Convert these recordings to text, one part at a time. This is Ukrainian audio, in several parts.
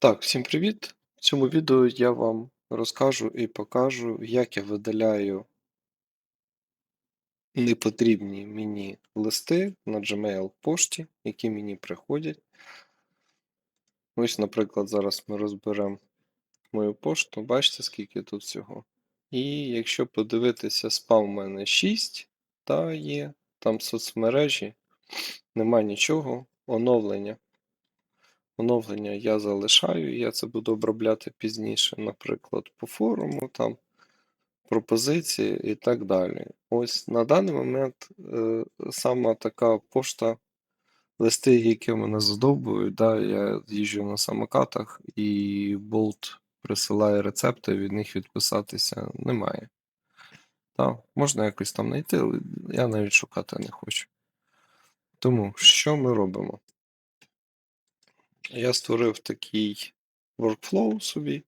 Так, всім привіт! В цьому відео я вам розкажу і покажу, як я видаляю непотрібні мені листи на Gmail пошті, які мені приходять. Ось, наприклад, зараз ми розберемо мою пошту, бачите, скільки тут всього. І якщо подивитися, спам у мене 6, та є, там соцмережі, нема нічого, оновлення. Оновлення я залишаю, я це буду обробляти пізніше, наприклад, по форуму, там, пропозиції і так далі. Ось на даний момент е, сама така пошта, листи, які мене задовбують, да, я їжджу на самокатах і болт присилає рецепти, від них відписатися немає. Та, можна якось там знайти, але я навіть шукати не хочу. Тому що ми робимо? Я створив такий workflow собі.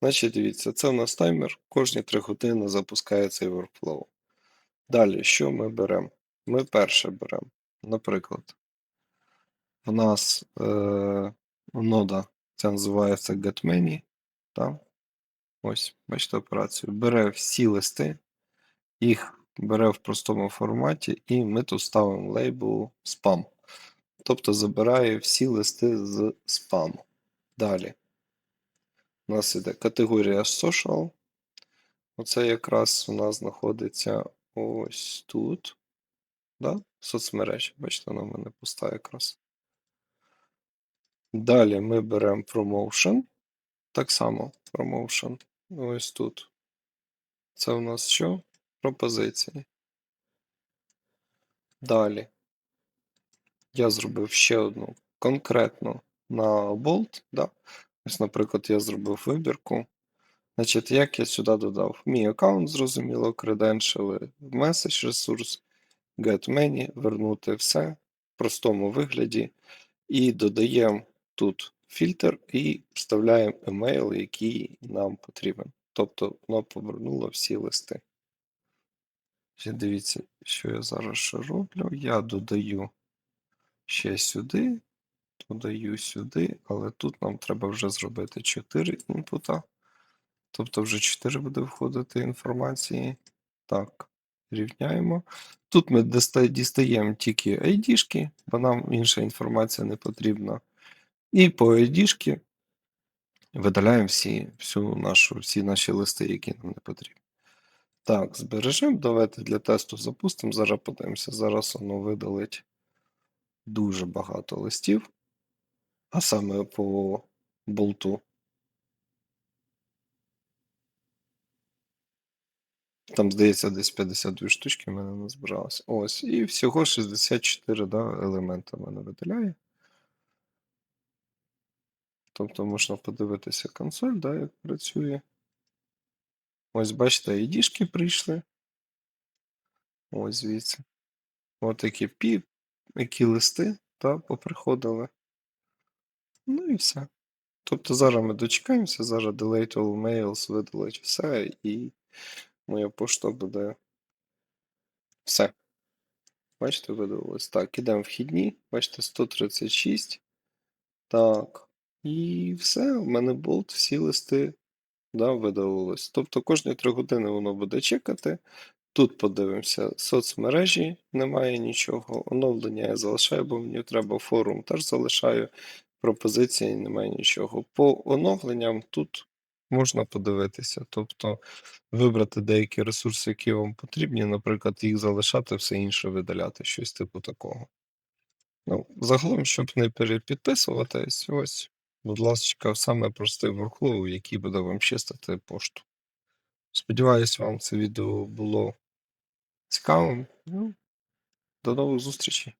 Значить, дивіться, це у нас таймер, кожні 3 години запускає цей workflow. Далі, що ми беремо? Ми перше беремо, наприклад, в нас е, нода, це називається getMany. Так? Ось, бачите операцію. Бере всі листи, їх бере в простому форматі, і ми тут ставимо лейбл spam. Тобто забирає всі листи з спаму. Далі. У нас іде категорія Social. Оце якраз у нас знаходиться ось тут. Да? Соцмережі. Бачите, вона в мене пуста якраз. Далі ми беремо Promotion. Так само Promotion. Ось тут. Це у нас що? Пропозиції. Далі. Я зробив ще одну конкретно на Bolt. Да? Ось, наприклад, я зробив вибірку. Значить, як я сюди додав? Мій аккаунт, зрозуміло, креденшали, меседж ресурс, get вернути все в простому вигляді. І додаємо тут фільтр і вставляємо емейл, який нам потрібен. Тобто воно повернуло всі листи. Дивіться, що я зараз ще роблю. Я додаю ще сюди, додаю сюди, але тут нам треба вже зробити 4 інпута. Тобто вже 4 буде входити інформації. Так, рівняємо. Тут ми дістаємо тільки ID-шки, бо нам інша інформація не потрібна. І по ID-шки видаляємо всі, всю нашу, всі наші листи, які нам не потрібні. Так, збережемо. Давайте для тесту запустимо. Зараз подивимося. Зараз воно видалить дуже багато листів, а саме по болту. Там, здається, десь 52 штучки в мене назбиралося. Ось. І всього 64 да, елемента в мене видаляє. Тобто можна подивитися консоль, да, як працює. Ось, бачите, ID-шки прийшли. Ось звідси. Ось такі пі, які листи та, поприходили. Ну і все. Тобто зараз ми дочекаємося, зараз delete all mails, видалить все, і моя пошта буде. Все. Бачите, видалилось. Так, ідемо вхідні. Бачите, 136. Так. І все. У мене болт, всі листи да, видалилось. Тобто кожні 3 години воно буде чекати. Тут подивимося, соцмережі немає нічого. Оновлення я залишаю, бо мені треба форум теж залишаю. Пропозиції немає нічого. По оновленням тут можна подивитися. Тобто вибрати деякі ресурси, які вам потрібні, наприклад, їх залишати, все інше видаляти, щось типу такого. Ну, Загалом, щоб не перепідписуватись, ось, будь ласка, саме простий workflow, який буде вам чистити пошту. Сподіваюсь, вам це відео було цікавим. Ну, До нових зустрічей!